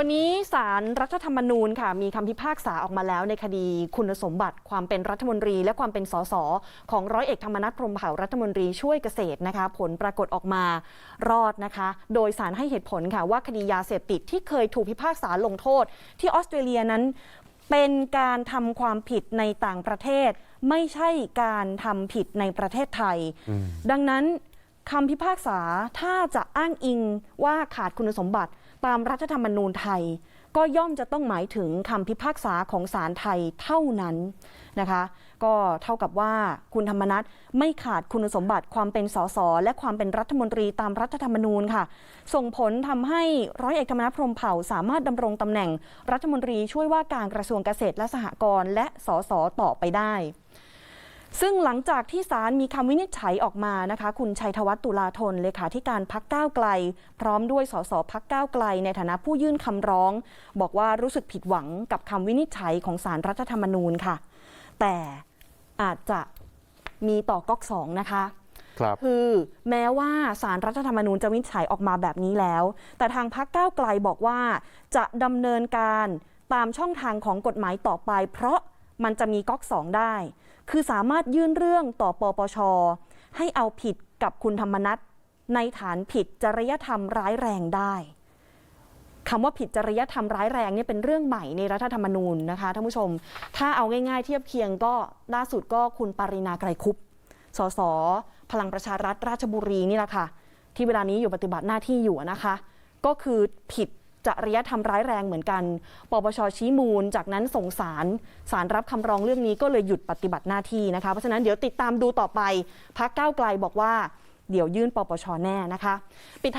วันนี้สารรัฐธรรมนูญค่ะมีคำพิพากษาออกมาแล้วในคดีคุณสมบัติความเป็นรัฐมนตรี และความเป็นสสของร้อยเอกธรรมนัฐพรหมเผ่ารัฐมนตรีช่วยเกษตรนะคะ ผลปรากฏออกมารอดนะคะ โดยสารให้เหตุผลค่ะว่าคดียาเสพติดที่เคยถูกพิพากษาลงโทษ ที่ออสเตรเลียนั้นเป็นการทำความผิดในต่างประเทศ ไม่ใช่การทำผิดในประเทศไทย ดังนั้นคำพิพากษาถ้าจะอ้างอิงว่าขาดคุณสมบัติ ตามรัฐธรรมนูญไทย ก็ย่อมจะต้องหมายถึงคำพิพากษาของศาลไทยเท่านั้นนะคะ ก็เท่ากับว่าคุณธรรมนัฐไม่ขาดคุณสมบัติความเป็นสสและความเป็นรัฐมนตรีตามรัฐธรรมนูญค่ะ ส่งผลทำให้ร้อยเอกธรรมนัฐพรมเผ่าสามารถดำรงตำแหน่งรัฐมนตรีช่วยว่าการกระทรวงเกษตรและสหกรณ์และสสต่อไปได้ ซึ่งหลังจากที่ศาลมีคำวินิจฉัยออกมานะคะ คุณชัยธวัฒน์ตุลาธนเลขาธิการพักก้าวไกล พร้อมด้วยสสพักก้าวไกล ในฐานะผู้ยื่นคำร้อง บอกว่ารู้สึกผิดหวังกับคำวินิจฉัยของศาลรัฐธรรมนูญค่ะ แต่อาจจะมีต่อก๊อกสองนะคะครับคือแม้ว่าสารรัฐธรรมนูญจะวินิจฉัยออกมาแบบนี้แล้ว แต่ทางพักก้าวไกลบอกว่า จะดำเนินการตามช่องทางของกฎหมายต่อไป เพราะ มันจะมีก๊อกสองได้ คือสามารถยื่นเรื่องต่อปปช ให้เอาผิดกับคุณธรรมนัฐในฐานผิดจริยธรรมร้ายแรงได้คำว่าผิดจริยธรรมร้ายแรงเนี่ยเป็นเรื่องใหม่ในรัฐธรรมนูญนะคะท่านผู้ชม ถ้าเอาง่ายๆ เทียบเคียงก็ล่าสุดก็คุณปรินาไกรคุปสสพลังประชารัฐราชบุรีนี่แหละค่ะที่เวลานี้อยู่ปฏิบัติหน้าที่อยู่นะคะ ก็คือผิด จริยธรรมร้ายแรงเหมือนกัน ปปชชี้มูล จากนั้นส่งสารสารรับคำร้องเรื่องนี้ก็เลยหยุดปฏิบัติหน้าที่นะคะ เพราะฉะนั้นเดี๋ยวติดตามดูต่อไปพักก้าวไกลบอกว่า เดี๋ยวยื่นปปชแน่นะคะ ปิดท้าย